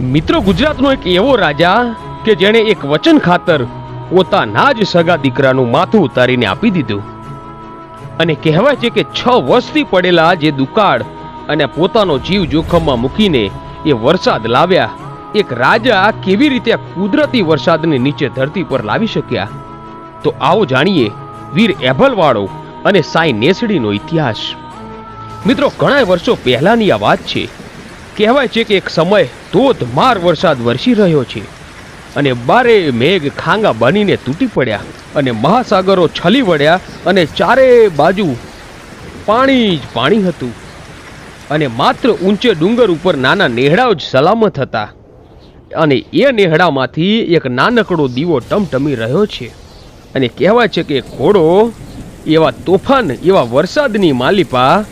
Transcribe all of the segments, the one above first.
મિત્રો ગુજરાતનો એક એવો રાજા કે જેણે એક વચન ખાતર પોતાના જ સગા દીકરાનું માથું ઉતારીને આપી દીધું. અને કહેવાય છે કે છ વર્ષથી પડેલા જે દુકાળ અને પોતાનો જીવ જોખમમાં મૂકીને એ વરસાદ લાવ્યા. એક રાજા કેવી રીતે કુદરતી વરસાદને નીચે ધરતી પર લાવી શક્યા? તો આવો જાણીએ વીર એભલવાળો અને સાઈ નેસડીનો ઇતિહાસ. મિત્રો ઘણા વર્ષો પહેલાની આ વાત છે. કહેવાય છે કે એક સમય ધોધમાર વરસાદ વરસી રહ્યો છે. અને બારે મેઘ ખાંગા બનીને તૂટી પડ્યા અને મહાસાગરો છલી વળ્યા અને ચારે બાજુ પાણી જ પાણી હતું. અને માત્ર ઊંચે ડુંગર ઉપર નાના નેહડાઓ જ સલામત હતા. અને એ નેહડામાંથી એક નાનકડો દીવો ટમટમી રહ્યો છે. અને કહેવાય છે કે ઘોડો એવા તોફાન એવા વરસાદની માલિપા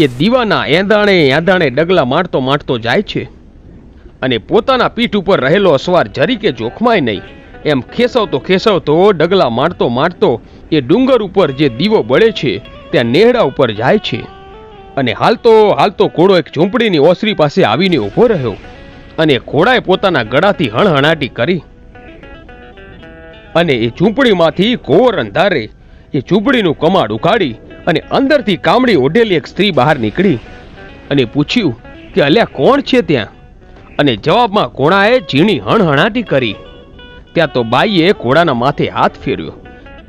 એ દીવાના એંધાણે એંધાણે ડગલા મારતો મારતો જાય છે. અને પોતાના પીઠ ઉપર રહેલો અસવાર જરીકે જોખમાય નહીં. એમ ખેસવતો ખેસવતો ડગલા મારતો મારતો એ ડુંગર ઉપર જે દીવો બળે છે, ત્યાં નેહડા ઉપર જાય છે. અને હાલતો હાલતો ઘોડો એક ઝૂંપડીની ઓસરી પાસે આવીને ઊભો રહ્યો અને ઘોડાએ પોતાના ગળાથી હણહણાટી કરી. અને એ ઝૂંપડીમાંથી ઘોર અંધારે એ ઝૂંપડીનું કમાડ ઉકાળી અને અંદરથી કામડી ઓઢેલી એક સ્ત્રી બહાર નીકળી અને પૂછ્યું કે, અલ્યા, કોણ છે ત્યાં? અને જવાબમાં ઘોડાએ ઝીણી હણહણાટી કરી. ત્યાં તો બાઈએ ઘોડાના માથે હાથ ફેર્યો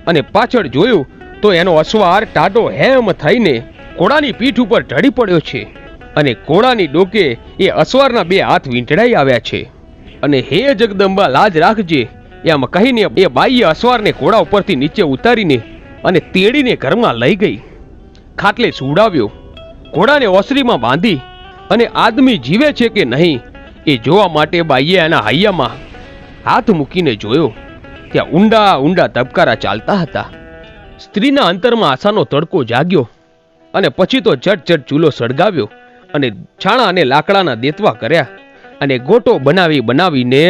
અને પાછળ જોયું તો એનો અસવાર ટાટો હેમ થઈને ઘોડાની પીઠ ઉપર ઢળી પડ્યો છે અને ઘોડાની ડોકે એ અસવારના બે હાથ વીંટળાઈ આવ્યા છે. અને, હે જગદંબા, લાજ રાખજે. એમ કહીને એ બાઈએ અસવારને ઘોડા ઉપરથી નીચે ઉતારીને અને તેડીને ઘરમાં લઈ ગઈ. ખાટલે સુડાવ્યો ઘોડાને ઓસરીમાં બાંધી અને આદમી જીવે છે કે નહીં એ જોવા માટે બાઈએ એના હૈયામાં હાથ મૂકીને જોયો. ત્યાં ઊંડા ઊંડા ધબકારા ચાલતા હતા. સ્ત્રીના અંતરમાં આશાનો તડકો જાગ્યો અને પછી તો ચટ ચટ ચૂલો સળગાવ્યો અને છાણા અને લાકડાના દેતવા કર્યા અને ગોટો બનાવી બનાવીને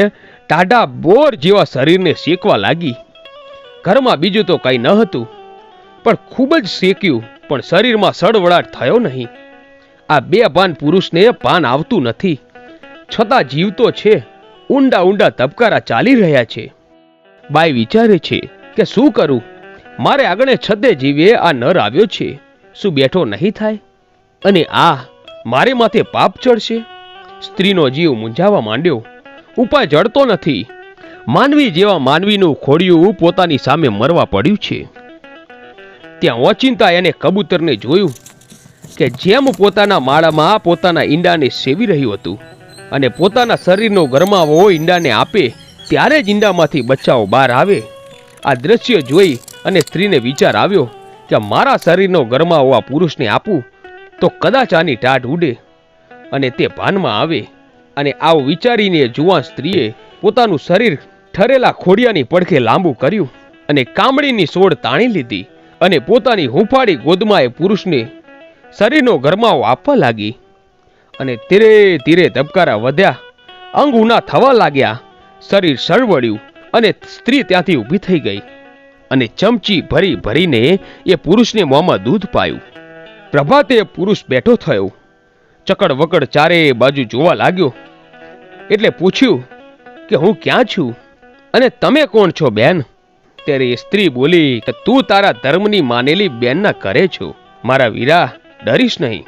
ટાઢા બોર જેવા શરીરને શેકવા લાગી. ઘરમાં બીજું તો કંઈ ન હતું. પણ ખૂબ જ શેક્યું, પણ શરીરમાં સળવળાટ થયો નહીં. આ બે ભાન પુરુષને ભાન આવતું નથી. છતાં જીવતો છે, ઊંડા ઊંડા તબકારા ચાલી રહ્યા છે. બાઈ વિચારે છે કે શું કરું? મારે આગળ છતે જીવે આ નર આવ્યો છે. શું બેઠો નહીં થાય? અને આ મારે માથે પાપ ચડશે? સ્ત્રીનો જીવ મૂંઝાવા માંડ્યો. ઉપાય જડતો નથી. માનવી જેવા માનવીનું ખોડિયું પોતાની સામે મરવા પડ્યું છે. ત્યાં ઓચિંતા એને કબૂતરને જોયું કે જેમ પોતાના માળામાં પોતાના ઈંડાને સેવી રહ્યું હતું અને પોતાના શરીરનો ગરમાવો ઈંડાને આપે, ત્યારે જ ઈંડામાંથી બચ્ચાઓ બહાર આવે. આ દ્રશ્ય જોઈ અને સ્ત્રીને વિચાર આવ્યો કે મારા શરીરનો ગરમાવો આ પુરુષને આપું, તો કદાચ આની ટાઢ ઉડે અને તે ભાનમાં આવે. અને આવું વિચારીને જુવાન સ્ત્રીએ પોતાનું શરીર ઠરેલા ખોડિયાની પડખે લાંબુ કર્યું અને કામડીની સોડ તાણી લીધી. અને પોતાની હુંફાળી ગોદમાં એ પુરુષને શરીરનો ગરમાવો આપવા લાગી. અને ધીરે ધીરે ધબકારા વધ્યા. અંગ ઉના થવા લાગ્યા. શરીર સળવળ્યું અને સ્ત્રી ત્યાંથી ઊભી થઈ ગઈ. અને ચમચી ભરી ભરીને એ પુરુષને મોંમાં દૂધ પાયું. પ્રભાતે પુરુષ બેઠો થયો. ચકડ વકડ ચારે બાજુ જોવા લાગ્યો. એટલે પૂછ્યું કે હું ક્યાં છું? અને તમે કોણ છો બેન? ત્યારે સ્ત્રી બોલી કે તું તારા ધર્મની માનેલી બેનના ઘરે છો. મારા વીરા, ડરીશ નહીં.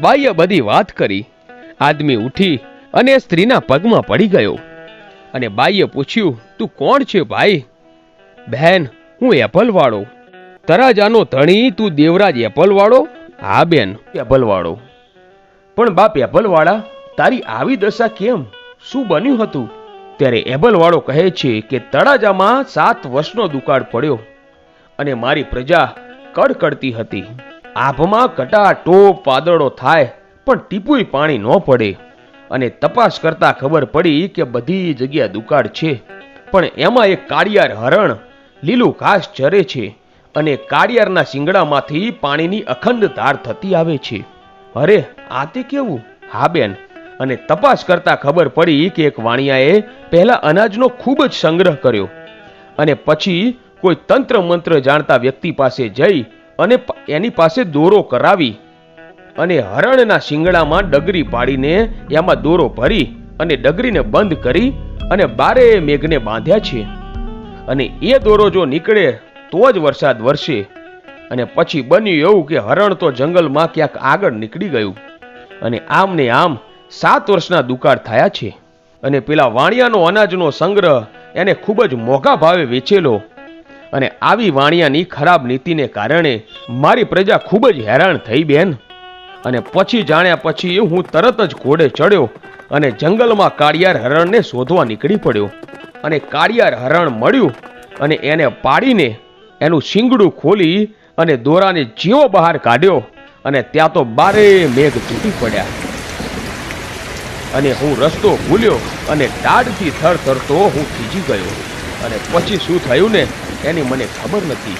બાઈએ બધી વાત કરી. આદમી ઉઠી અને સ્ત્રીના પગમાં પડી ગયો. અને બાઈએ પૂછ્યું, તું કોણ છે ભાઈ? બહેન, હું એપલવાળો. તરાજાનો ધણી, તું દેવરાજ એપલવાળો? હા, બેન. એપલવાળો. પણ બાપ એપલવાળા, તારી આવી દશા કેમ? શું બન્યું હતું? ત્યારે એબલવાળો કહે છે કે તળાજામાં સાત વર્ષનો દુકાળ પડ્યો અને મારી પ્રજા કડકડતી હતી. આભમાં કટા ટોપ વાદળો થાય, પણ ટીપુય પાણી ન પડે અને તપાસ કરતા ખબર પડી કે બધી જગ્યા દુકાળ છે. પણ એમાં એક કાળિયાર હરણ લીલું ઘાસ ચરે છે અને કાળિયારના શિંગડામાંથી પાણીની અખંડ ધાર થતી આવે છે. અરે, આ તે કેવું? હા બેન અને તપાસ કરતા ખબર પડી કે એક વાણિયાએ પહેલા અનાજનો ખૂબ જ સંગ્રહ કર્યો અને પછી કોઈ તંત્ર મંત્ર જાણતા વ્યક્તિ પાસે જઈ અને એની પાસે દોરો કરાવી અને હરણના શિંગડામાં ડગરી પાડીને એમાં દોરો ભરી અને ડગરીને બંધ કરી અને બારે મેઘને બાંધ્યા છે. અને એ દોરો જો નીકળે તો જ વરસાદ વરસે અને પછી બન્યું એવું કે હરણ તો જંગલમાં ક્યાંક આગળ નીકળી ગયું અને આમ ને આમ સાત વર્ષના દુકાળ થયા છે અને પેલા વાણિયાનો અનાજનો સંગ્રહ એને ખૂબ જ મોંઘા ભાવે વેચેલો અને આવી વાણિયાની ખરાબ નીતિને કારણે મારી પ્રજા ખૂબ જ હેરાન થઈ બેન. અને પછી જાણ્યા પછી હું તરત જ ઘોડે ચડ્યો અને જંગલમાં કાળિયાર હરણને શોધવા નીકળી પડ્યો. અને કાળિયાર હરણ મળ્યું અને એને પાડીને એનું શિંગડું ખોલી અને દોરાને જીવો બહાર કાઢ્યો અને ત્યાં તો બારે મેઘ તૂટી પડ્યા. અને હું રસ્તો ભૂલ્યો અને ટાઢથી થર થરતો હું ખીજી ગયો. અને પછી શું થયું ને? એની મને ખબર નથી.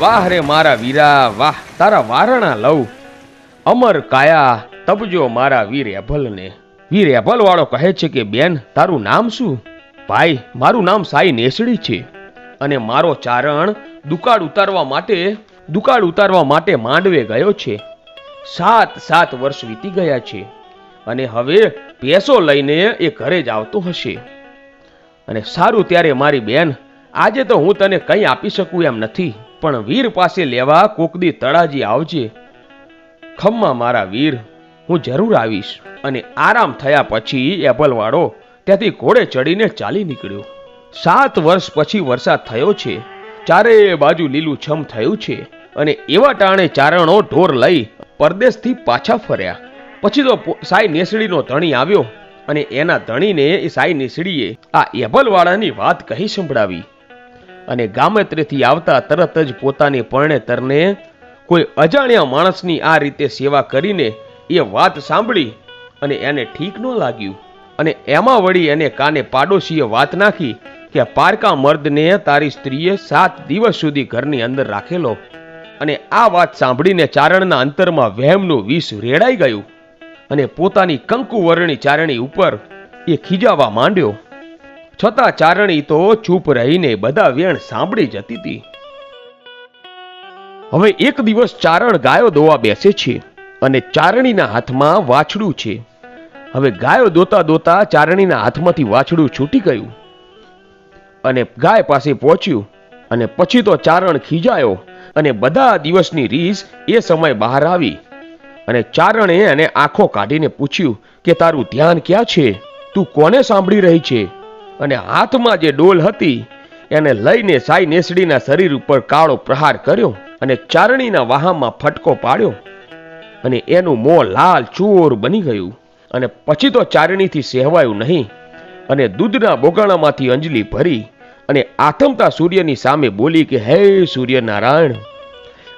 વાહ રે મારા વીરા, વાહ, તારા વારણા લઉં અમર કાયા તબજો મારા વીર એભલને વીર એભલ વાળો કહે છે કે, બેન, તારું નામ શું? ભાઈ, મારું નામ સાઈ નેસડી છે. અને મારો ચારણ દુકાળ ઉતારવા માટે, દુકાળ ઉતારવા માટે માંડવે ગયો છે. સાત સાત વર્ષ વીતી ગયા છે. અને હવે પેસો લઈને એ ઘરે જ આવતો હશે. અને સારું ત્યારે મારી બેન, આજે તો હું તને કંઈ આપી શકું એમ નથી, પણ વીર પાસે લેવા કોકદી તળાજી આવજે. ખમ્મા મારા વીર, હું જરૂર આવીશ. અને આરામ થયા પછી એપલવાળો ત્યાંથી ઘોડે ચડીને ચાલી નીકળ્યો. સાત વર્ષ પછી વરસાદ થયો છે. ચારે બાજુ લીલું છમ થયું છે. અને એવા ટાણે ચારણો ઢોર લઈ પરદેશથી પાછા ફર્યા. પછી તો સાઈ નેસડીનો ધણી આવ્યો અને એના ધણીને એ સાઈ નેસડીએ આ એબલવાળાની વાત કહી સંભળાવી. અને ગામત્રેથી આવતા તરત જ પોતાની પરણેતરને કોઈ અજાણ્યા માણસની આ રીતે સેવા કરીને એ વાત સાંભળી અને એને ઠીક ન લાગ્યું. અને એમાં વળી એને કાને પાડોશીએ વાત નાખી કે પારકા મર્દને તારી સ્ત્રીએ સાત દિવસ સુધી ઘરની અંદર રાખેલો. અને આ વાત સાંભળીને ચારણના અંતરમાં વહેમનું વિષ રેડાઈ ગયું. અને પોતાની કંકુ વર્ણી ચારણી ઉપર એ ખીજાવા માંડ્યો. છતાં ચારણી તો ચૂપ રહીને બધા વેણ સાંભળી જતી હતી. હવે એક દિવસ ચારણ ગાયો દોવા બેસે છે અને ચારણીના હાથમાં વાછડું છે. હવે ગાયો દોતા દોતા ચારણીના હાથમાંથી વાછડું છૂટી ગયું. અને ગાય પાસે પહોંચ્યું અને પછી તો ચારણ ખીજાયો અને બધા દિવસની રીસ એ સમય બહાર આવી. અને ચારણે એને આંખો કાઢીને પૂછ્યું કે, તારું ધ્યાન ક્યાં છે? તું કોને સાંભળી રહી છે? અને હાથમાં જે ડોલ હતી, એને લઈને સાઈ નેસડીના શરીર ઉપર કાળો પ્રહાર કર્યો અને ચારણીના વાહામાં ફટકો પાડ્યો. અને એનું મોં લાલ ચોર બની ગયું. અને પછી તો ચારણીથી સહેવાયું નહીં. અને દૂધના બોગાણામાંથી અંજલિ ભરી અને આથમતા સૂર્યની સામે બોલી કે, હે સૂર્યનારાયણ,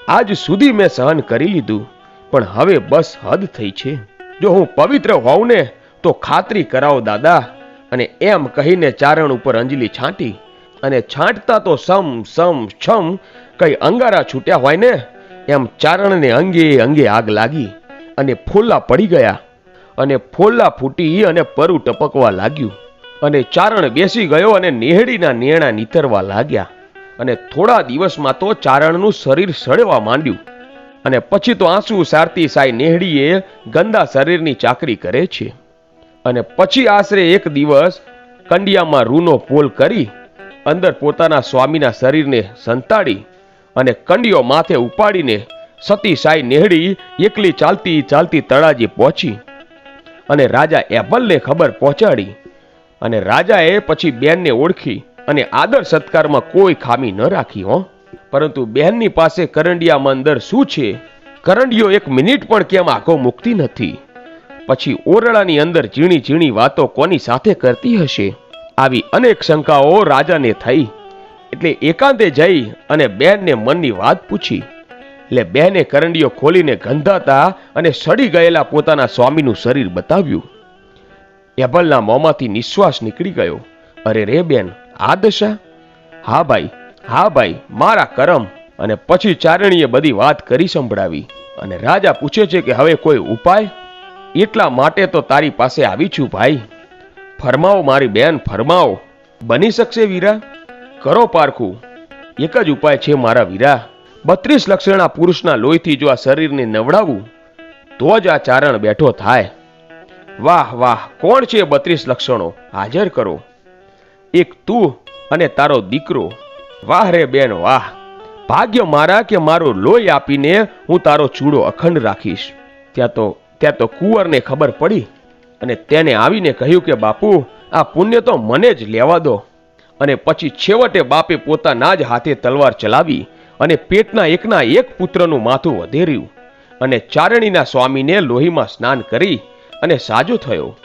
આજ સુધી મેં સહન કરી લીધું. પણ હવે બસ હદ થઈ છે. જો હું પવિત્ર હોઉં ને તો ખાતરી કરાવો દાદા. અને એમ કહીને ચારણ ઉપર અંજલિ છાંટી. અને છાંટતા તો સમ સમ, છમ કઈ અંગારા છૂટ્યા હોય ને એમ ચારણને અંગે અંગે આગ લાગી. અને ફોલ્લા પડી ગયા. અને ફોલ્લા ફૂટી અને પરું ટપકવા લાગ્યું. અને ચારણ બેસી ગયો અને નેહડીના નેણા નીતરવા લાગ્યા. અને થોડા દિવસમાં તો ચારણનું શરીર સડવા માંડ્યું. અને પછી તો આંસુ સારતી સાઈ નેહડીએ ગંદા શરીરની ચાકરી કરે છે. અને પછી આશરે એક દિવસ કંડિયામાં રૂનો પોલ કરી અંદર પોતાના સ્વામીના શરીરને સંતાડી અને કંડિયો માથે ઉપાડીને સતી સાઈ નેહડી એકલી ચાલતી ચાલતી તળાજી પહોંચી. અને રાજા એપલને ખબર પહોંચાડી અને રાજાએ પછી બેનને ઓળખી અને આદર સત્કારમાં કોઈ ખામી ન રાખી, હો. પરંતુ બહેનની પાસે કરંડિયામાં અંદર શું છે? કરંડિયો એક મિનિટ પણ કેમ આંખો મૂકતી નથી? પછી ઓરડાની અંદર ઝીણી ઝીણી વાતો કોની સાથે કરતી હશે? આવી અનેક શંકાઓ રાજાને થઈ. એટલે એકાંતે જઈ અને બહેનને મનની વાત પૂછી. એટલે બેને કરંડિયો ખોલીને ગંધાતા અને સડી ગયેલા પોતાના સ્વામીનું શરીર બતાવ્યું. એભલના મોંમાંથી નિશ્વાસ નીકળી ગયો. અરે રે બેન, આ દશા? હા ભાઈ હા ભાઈ, મારા કરમ. અને પછી ચારણીએ બધી વાત કરી સંભળાવી. અને રાજા પૂછે છે કે હવે કોઈ ઉપાય? એટલા માટે તો તારી પાસે આવી છું ભાઈ. ફરમાવો મારી બેન, ફરમાવો. બની શકશે વીરા? કરો પારખું. એક જ ઉપાય છે મારા વીરા. બત્રીસ લક્ષણા પુરુષના લોહીથી જો આ શરીરને નવડાવવું તો જ આ ચારણ બેઠો થાય. વાહ વાહ, કોણ છે બત્રીસ લક્ષણો? હાજર કરો. એક તું અને તારો દીકરો. વાહ રે બેન, વાહ. ભાગ્ય મારા કે મારો લોહી આપીને હું તારો ચૂડો અખંડ રાખીશ. ત્યાં તો ત્યાં તો કુંવરને ખબર પડી અને તેને આવીને કહ્યું કે, બાપુ, આ પુણ્ય તો મને જ લેવા દો. અને પછી છેવટે બાપે પોતાના જ હાથે તલવાર ચલાવી અને પેટના એકના એક પુત્રનું માથું વધેર્યું અને ચારણીના સ્વામીને લોહીમાં સ્નાન કરી અને સાજો થયો.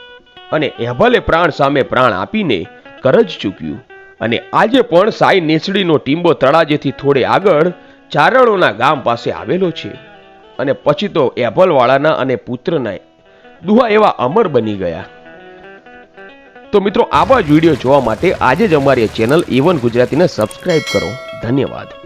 અને એભલે પ્રાણ સામે પ્રાણ આપીને કરજ ચૂક્યું. અને આજે પણ સાઈ નેસડીનો ટીંબો તળાજેથી થોડે આગળ ચારણોના ગામ પાસે આવેલો છે. અને પછી તો એભલવાળાના અને પુત્રના દુહા એવા અમર બની ગયા. તો મિત્રો આવા જ વીડિયો જોવા માટે આજે જ અમારી ચેનલ ઇવન ગુજરાતીને સબસ્ક્રાઇબ કરો. ધન્યવાદ.